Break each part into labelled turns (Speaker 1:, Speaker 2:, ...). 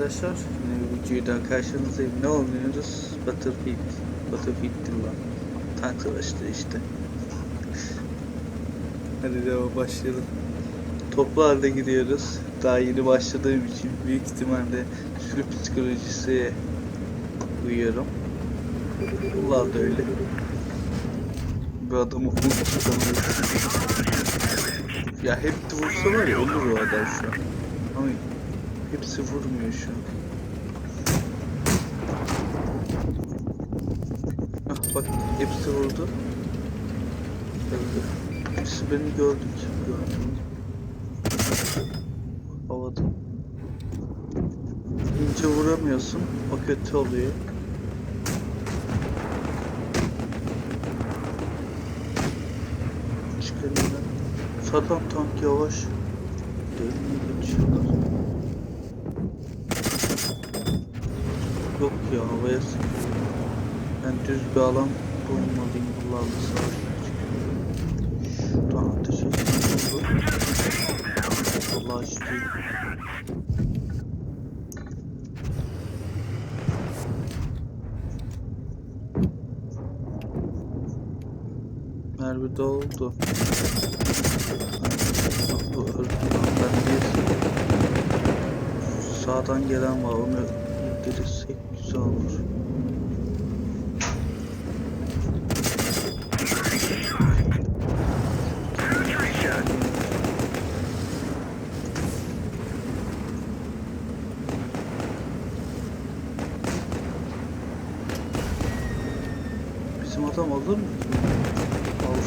Speaker 1: arkadaşlar. Yine bir videodan karşınızdayım. Ne oynuyoruz? Battlefield. Battlefield lan. Tank savaştı işte. Hadi devam başlayalım. Toplu halde gidiyoruz. Daha yeni başladığım için büyük ihtimalle sürü psikolojisi uyuyorum. Vallahi da öyle. Bu adamı unutturamıyorum. Ya hep de vursa var ya ölür o adam şu an. Ama hepsi vurmuyor şu an. Ah bak hepsi vurdu. Öldü. Hepsi beni gördü ki gördü. Havada. İnce vuramıyorsun. O kötü oluyor. Çıkarım ben. Zaten tank yavaş. Değil mi? Yok ya havaya. Ben düz bir alan bunlarla savaşmak için. Şuradan ateş etmiyor. Allah aşkına. Mermi doldu. Bu öldü lan ben bir sağdan gelen var onu indirirsek güzel olur. Bizim adam alır mı? Alır.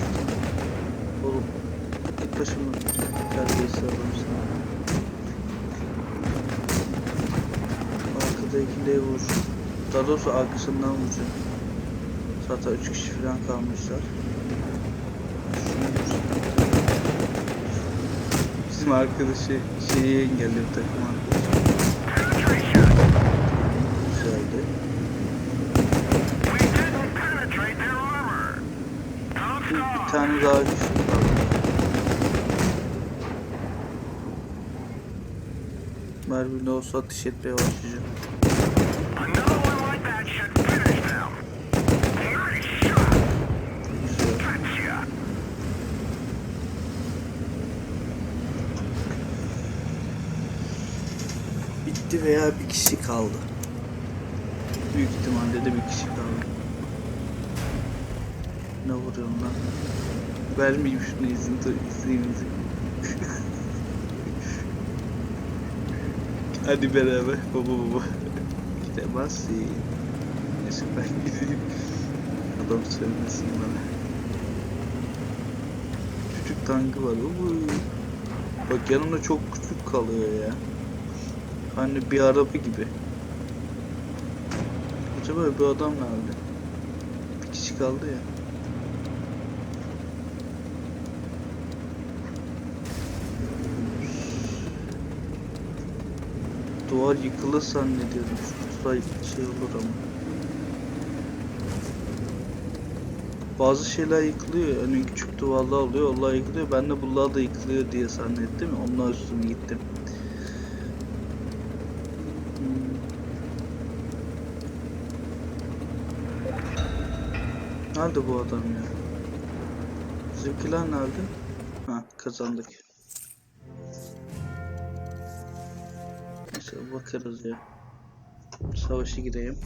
Speaker 1: Oğlum git başımdan. Terbiyesiz adamsın. Arkadakine vur. Daha doğrusu arkasından vuracağım. Zaten 3 kişi falan kalmışlar. Bizim arkadaşı şeyi engelliyor takım arkadaşı. Güzeldi. Bir, bir tane daha güçlü kaldı. Mermi olsa ateş etmeye başlayacağım. Güzel. Bitti veya bir kişi kaldı. Büyük ihtimalle de bir kişi kaldı. Ne vuruyorum lan? Vermeyeyim şunu izin, izin. Hadi beraber baba baba. Gidemezsin. Neyse ben gideyim. Adam söylemesin bana. Küçük tankı var. Uuu. Bak yanımda çok küçük kalıyor ya. Hani bir araba gibi. Acaba bir adam nerede? Bir kişi kaldı ya. Duvar yıkılır zannediyordum. Şurada şey olur ama. Bazı şeyler yıkılıyor. Yani küçük duvarlar oluyor. Onlar yıkılıyor. Ben de bunlar da yıkılıyor diye zannettim. Onlar üstüne gittim. Nerede bu adam ya? Bizimkiler nerede? Ha kazandık. Neyse bakarız ya. Savaşa gireyim.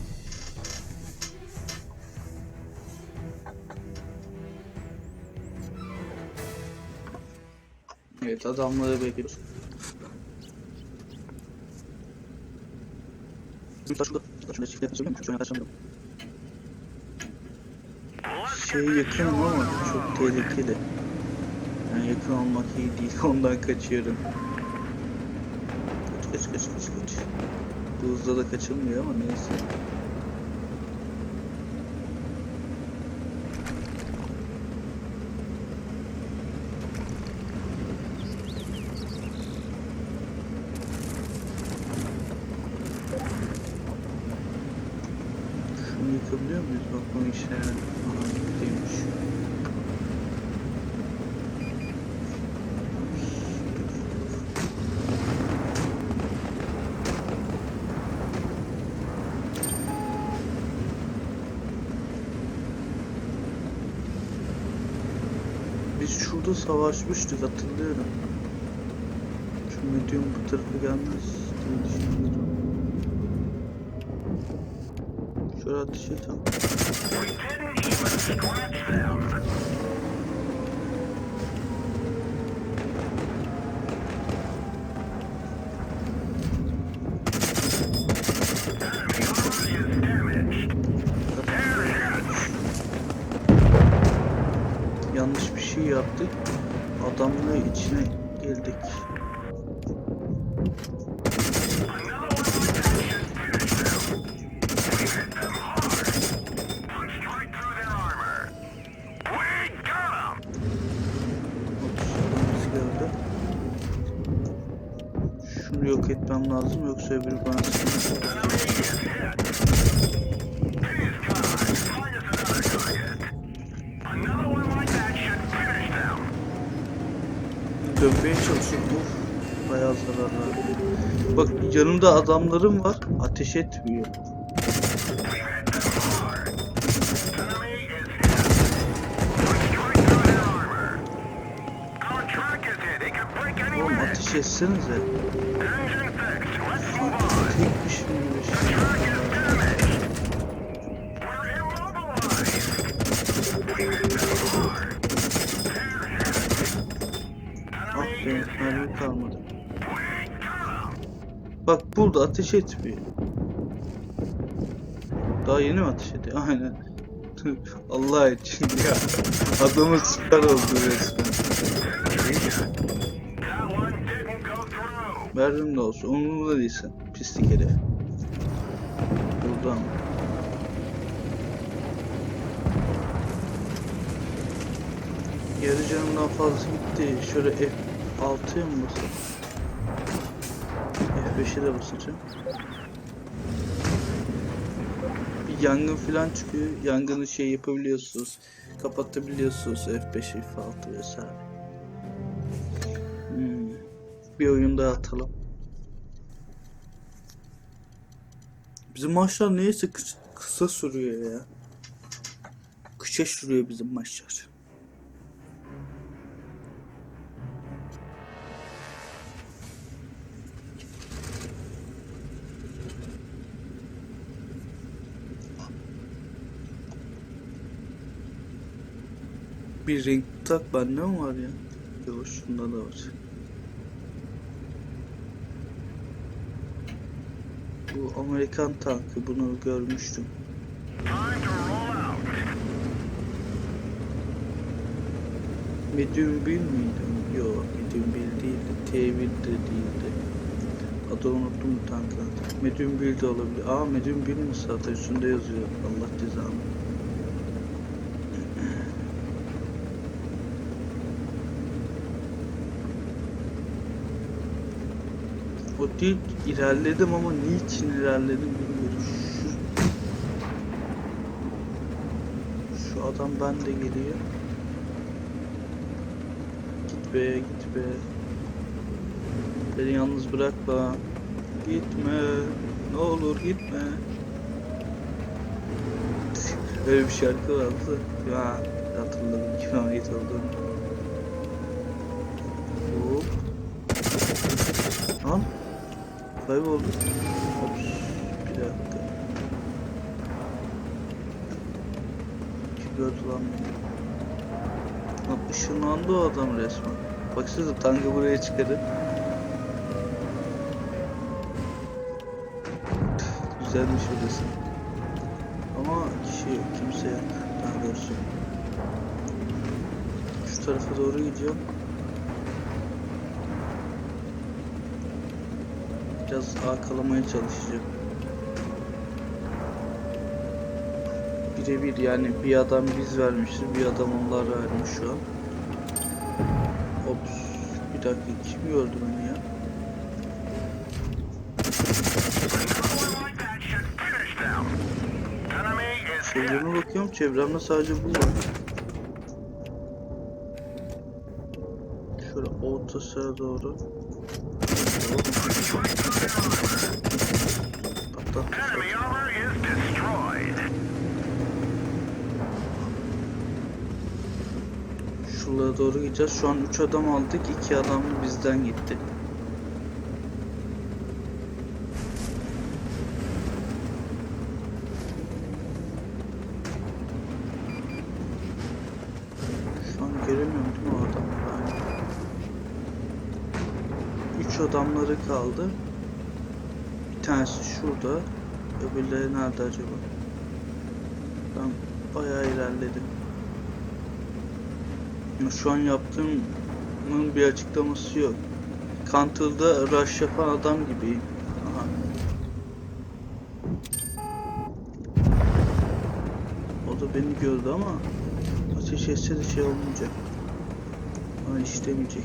Speaker 1: Evet adamları bekliyoruz. Şey yakınım ama çok tehlikeli. Yani yakın olmak iyi değil. Ondan kaçıyorum. Kaç kaç kaç kaç kaç. Bu hızla da kaçılmıyor ama neyse. Şunu yıkabiliyor muyuz? Bak bunu işe Aha, değilmiş. Biz şurada savaşmıştık hatırlıyorum. Şu medium bu tarafa gelmez diye düşünüyorum. Şöyle ateş et şey yaptık. Adamla içine girdik. Dönmeye çalışıyor. Bayağı zararlı. Bak yanımda adamlarım var. Ateş etmiyor.
Speaker 2: We hit them
Speaker 1: kalmadı. Bak burada ateş etmiyor. Daha yeni mi ateş ediyor? Aynen. Allah için ya. Adamın süper oldu resmen. Mermim de olsun. Umurumda değilsin. Pislik herif. Buradan. Yarı canımdan fazla gitti. Şöyle F6'ya mı basayım? F5'e de basacağım. Bir yangın falan çıkıyor. Yangını şey yapabiliyorsunuz. Kapatabiliyorsunuz F5, F6 vesaire. Hmm. Bir oyun daha atalım. Bizim maçlar neyse kıs- kısa sürüyor ya. Kışa sürüyor bizim maçlar. Bir renk tak bende mi var ya? Yok şunda da var. Bu Amerikan tankı bunu görmüştüm. Medium 1 miydi? Yok Medium 1 değildi. T1 de değildi. Adını unuttum tankın. Medium 1 de olabilir. Aa Medium 1 mi zaten üstünde yazıyor. Allah cezanı. Değil ilerledim ama niçin ilerledim bilmiyorum. Şu, şu adam bende geliyor. Git be git be. Beni yalnız bırakma. Gitme. Ne olur gitme. Öyle bir şarkı vardı. Ya hatırladım kime ait olduğunu. Hop. Lan. Kayboldu. Ops. Bir dakika. Lan beni? Lan ışınlandı o adam resmen. Baksanıza tankı buraya çıkarın. Güzelmiş orası. Ama kişi yok, kimse yok. Daha doğrusu. Şu tarafa doğru gideceğim. Biraz arkalamaya çalışacağım. Birebir yani bir adam biz vermişiz, bir adam onlar vermiş şu an. Ops, bir dakika kim gördü beni ya? Çevreme bakıyorum, çevremde sadece bu var. Şöyle ortasına doğru. Şuralara doğru gideceğiz. Şu an 3 adam aldık. 2 adam bizden gitti. Şu an göremiyorum değil mi o adamları? Aynen. 3 adamları kaldı. Bir tanesi şurada. Öbürleri nerede acaba? Ben bayağı ilerledim. Şu an yaptığımın bir açıklaması yok. Counter'da rush yapan adam gibiyim. O da beni gördü ama ateş etse de şey olmayacak. Bana işlemeyecek.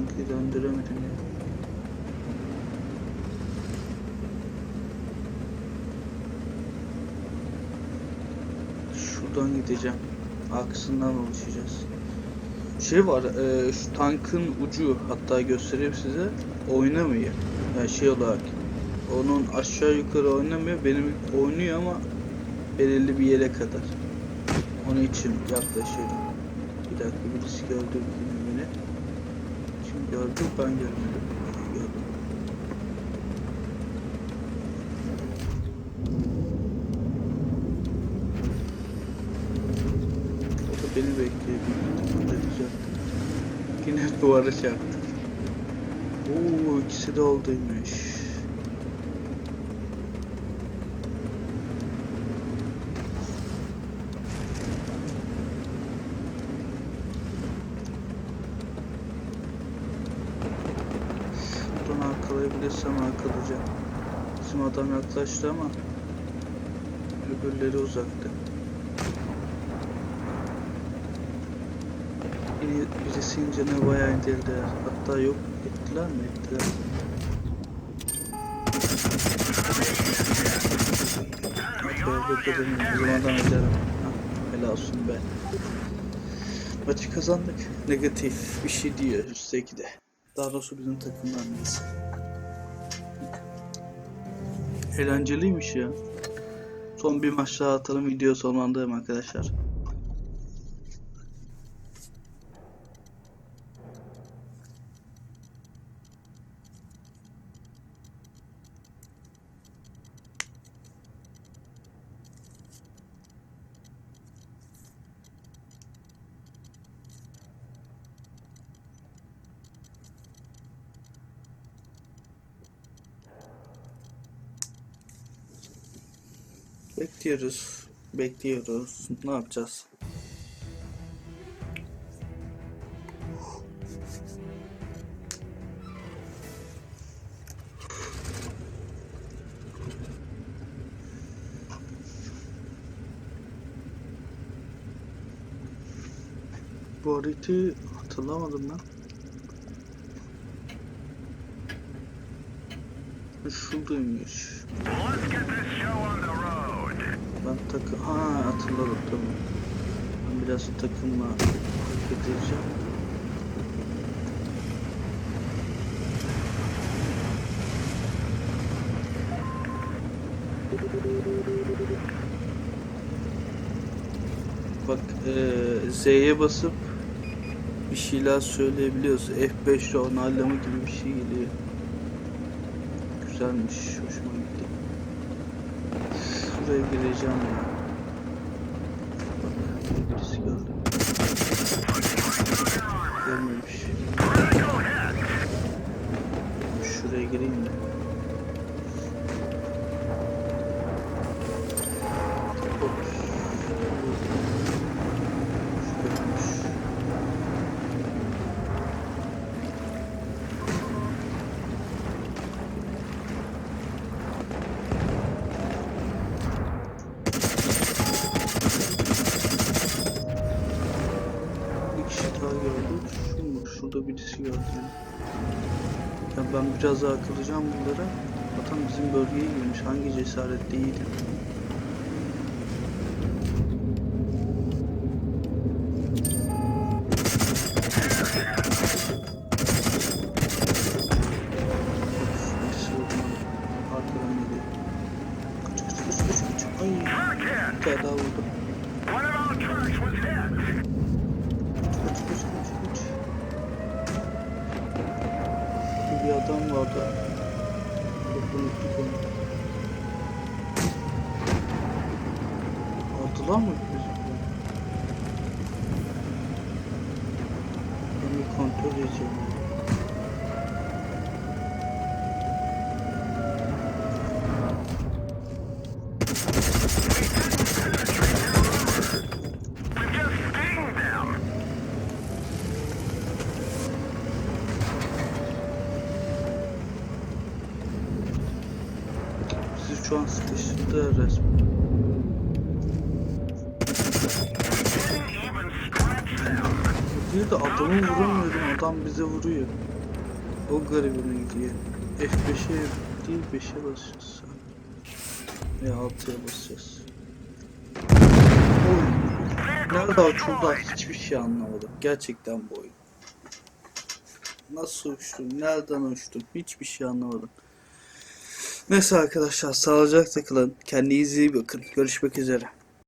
Speaker 1: Tankı döndüremedim ya. Şuradan gideceğim. Arkasından ulaşacağız. Şey var, e, şu tankın ucu hatta göstereyim size. Oynamıyor. Yani şey olarak. Onun aşağı yukarı oynamıyor. Benim oynuyor ama belirli bir yere kadar. Onun için yaklaşıyorum. Bir dakika birisi gördü yine beni. Kim gördü? Ben görmedim. Gördüm. O da beni bekliyor. Halledeceğim. Yine duvara çarptı. Oo ikisi de olduymuş. Buradan arkalayacağım. Bizim adam yaklaştı ama öbürleri uzakta. Biri, birisi incene bayağı indirdiler. Hatta yok ettiler mi? Ettiler. Adam ederim. Helal olsun be. Maçı kazandık. Negatif bir şey diyor üstteki de. Daha doğrusu bizim takımdan neyse. Eğlenceliymiş ya. Son bir maç daha atalım video sonlandırayım arkadaşlar. Bekliyoruz. Bekliyoruz. Ne yapacağız? Bu haritayı hatırlamadım ben. Şuradaymış.
Speaker 2: Let's get this show on the.
Speaker 1: Ben takı... Ha hatırladım tamam. Ben biraz takımla hareket edeceğim. Bak eee Z'ye basıp bir şeyler söyleyebiliyoruz. F5 ile onaylama gibi bir şey geliyor. Güzelmiş, hoşuma gitti. Gireceğim ya. Biraz daha akılacağım bunlara. Vatan bizim bölgeye girmiş. Hangi cesaret değildi. Aldılar mı bizi? Ben bir kontrol edeceğim. Diyor da adamı vuramıyorum adam bize vuruyor. O garibime gidiyor. F5'e değil 5'e basacağız. Veya 6'ya basacağız. Oy. Nerede açıldı hiçbir şey anlamadım. Gerçekten bu oyun. Nasıl uçtum? Nereden uçtum? Hiçbir şey anlamadım. Neyse arkadaşlar sağlıcakla kalın. Kendinize iyi bakın. Görüşmek üzere.